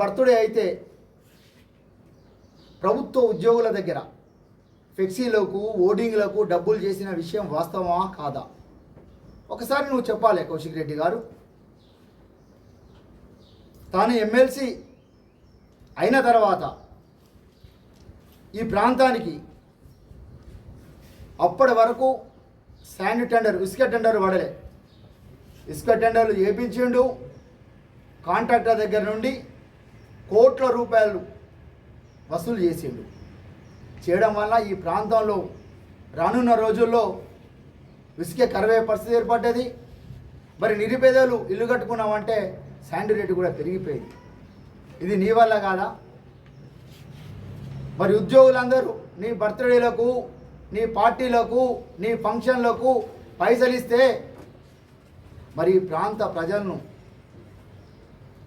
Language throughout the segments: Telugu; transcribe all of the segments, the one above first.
బర్త్డే అయితే ప్రభుత్వ ఉద్యోగుల దగ్గర ఫ్లెక్సీలకు ఓటింగ్లకు డబ్బులు చేసిన విషయం వాస్తవమా కాదా? ఒకసారి నువ్వు చెప్పాలి కౌశిక్ రెడ్డి గారు. తాను ఎమ్మెల్సీ అయిన తర్వాత ఈ ప్రాంతానికి అప్పటి వరకు శాండ్ టెండర్ ఇసుక టెండర్ పడలే ఇసుక టెండర్లు చేపించిండు కాంట్రాక్టర్ దగ్గర నుండి కోట్ల రూపాయలు వసూలు చేసిండు. చేయడం వల్ల ఈ ప్రాంతంలో రానున్న రోజుల్లో ఇసుకే కరవే పరిస్థితి ఏర్పడ్డది. మరి నిరుపేదలు ఇల్లు కట్టుకున్నామంటే శాండ్ రేటు కూడా పెరిగిపోయింది. ఇది నీ వల్ల కాదా? మరి ఉద్యోగులందరూ నీ బర్త్డేలకు నీ పార్టీలకు నీ ఫంక్షన్లకు పైసలు ఇస్తే మరి ఈ ప్రాంత ప్రజలను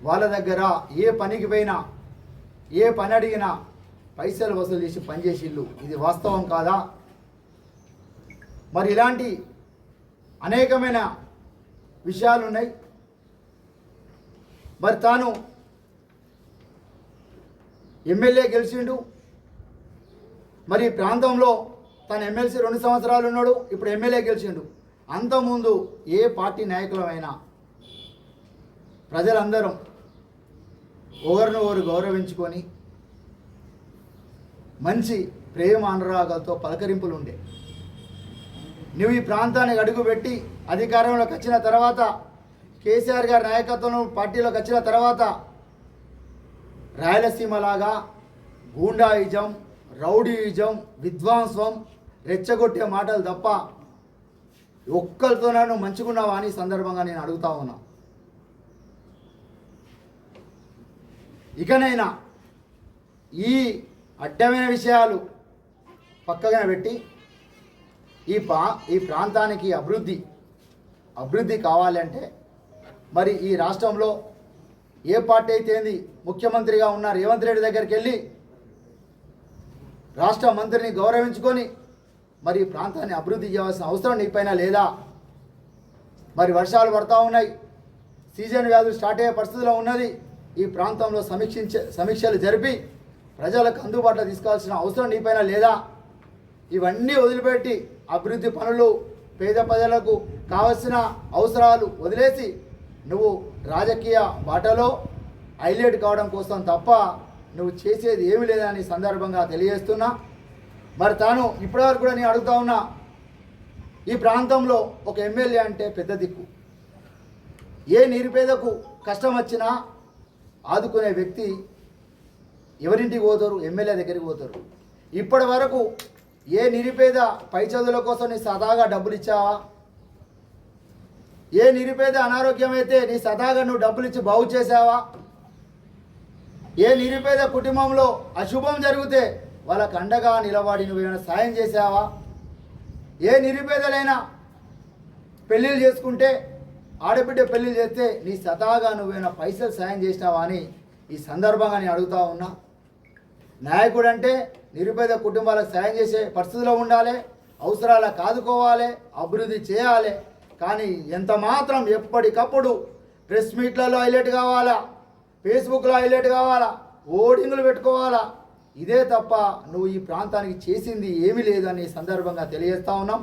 వాళ్ళ దగ్గర ఏ పనికి పోయినా ఏ పని అడిగినా పైసలు వసూలు చేసి పనిచేసిళ్ళు ఇది వాస్తవం కాదా? మరి ఇలాంటి అనేకమైన విషయాలు ఉన్నాయి మరి తాను ఎమ్మెల్యే గెలిచిండు. మరి ప్రాంతంలో తను ఎమ్మెల్సీ రెండు సంవత్సరాలు ఉన్నాడు. ఇప్పుడు ఎమ్మెల్యే గెలిచిండు. అంతకుముందు ఏ పార్టీ నాయకులమైనా ప్రజలందరం ఒకరిని ఒకరు గౌరవించుకొని మంచి ప్రేమ అనురాగాలతో పలకరింపులు ఉండే నువ్వు ఈ ప్రాంతానికి అడుగుపెట్టి అధికారంలోకి వచ్చిన తర్వాత కేసీఆర్ గారి నాయకత్వంలో పార్టీలోకి వచ్చిన తర్వాత రాయలసీమలాగా గూండాయిజం రౌడీయిజం విద్వాంసం రెచ్చగొట్టే మాటలు తప్ప ఒక్కరితోనూ మంచుకున్నావా అని సందర్భంగా నేను అడుగుతా ఉన్నా. ఇకనైనా ఈ అడ్డమైన విషయాలు పక్కగా పెట్టి ఈ పా ఈ ప్రాంతానికి అభివృద్ధి అభివృద్ధి కావాలంటే మరి ఈ రాష్ట్రంలో ఏ పార్టీ అయితేంది ముఖ్యమంత్రిగా ఉన్న రేవంత్ రెడ్డి దగ్గరికి వెళ్ళి రాష్ట్ర మంత్రిని గౌరవించుకొని మరి ఈ ప్రాంతాన్ని అభివృద్ధి చేయాల్సిన అవసరం నీపైన లేదా? మరి వర్షాలు పడతా ఉన్నాయి సీజన్ వ్యాధులు స్టార్ట్ అయ్యే పరిస్థితిలో ఉన్నది. ఈ ప్రాంతంలో సమీక్షించే సమీక్షలు జరిపి ప్రజలకు అందుబాటులో తీసుకోవాల్సిన అవసరం నీపైన లేదా? ఇవన్నీ వదిలిపెట్టి అభివృద్ధి పనులు పేద ప్రజలకు కావలసిన అవసరాలు వదిలేసి నువ్వు రాజకీయ బాటలో హైలైట్ కావడం కోసం తప్ప నువ్వు చేసేది ఏమీ లేదని సందర్భంగా తెలియజేస్తున్నా. మరి తాను ఇప్పటివరకు కూడా నేను అడుగుతా ఉన్నా ఈ ప్రాంతంలో ఒక ఎమ్మెల్యే అంటే పెద్ద దిక్కు. ఏ నిరుపేదకు కష్టం వచ్చినా ఆదుకునే వ్యక్తి ఎవరింటికి పోతారు? ఎమ్మెల్యే దగ్గరికి పోతారు. ఇప్పటి వరకు ఏ నిరుపేద పై చదువుల కోసం నీ సదాగా డబ్బులు ఇచ్చావా ఏ నిరుపేద అనారోగ్యమైతే నీ సదాగా నువ్వు డబ్బులు ఇచ్చి బాగు చేసావా ఏ నిరుపేద కుటుంబంలో అశుభం జరిగితే వాళ్ళకు అండగా నిలబడి నువ్వు ఏమైనా సాయం చేసావా ఏ నిరుపేదలైనా పెళ్ళిళ్ళు చేసుకుంటే ఆడబిడ్డ పెళ్ళిళ్ళు చేస్తే నీ సతాగా నువ్వేమైనా పైసలు సాయం చేసినావా అని ఈ సందర్భంగా నేను అడుగుతా ఉన్నా. నాయకుడు అంటే నిరుపేద కుటుంబాలకు సాయం చేసే పరిస్థితిలో ఉండాలి అవసరాల కాదుకోవాలి అభివృద్ధి చేయాలి. కానీ ఎంత మాత్రం ఎప్పటికప్పుడు ప్రెస్ మీట్లలో హైలైట్ కావాలా ఫేస్బుక్లో హైలైట్ కావాలా ఓడింగులు పెట్టుకోవాలా? ఇదే తప్ప నువ్వు ఈ ప్రాంతానికి చేసింది ఏమీ లేదని సందర్భంగా తెలియజేస్తా ఉన్నాం.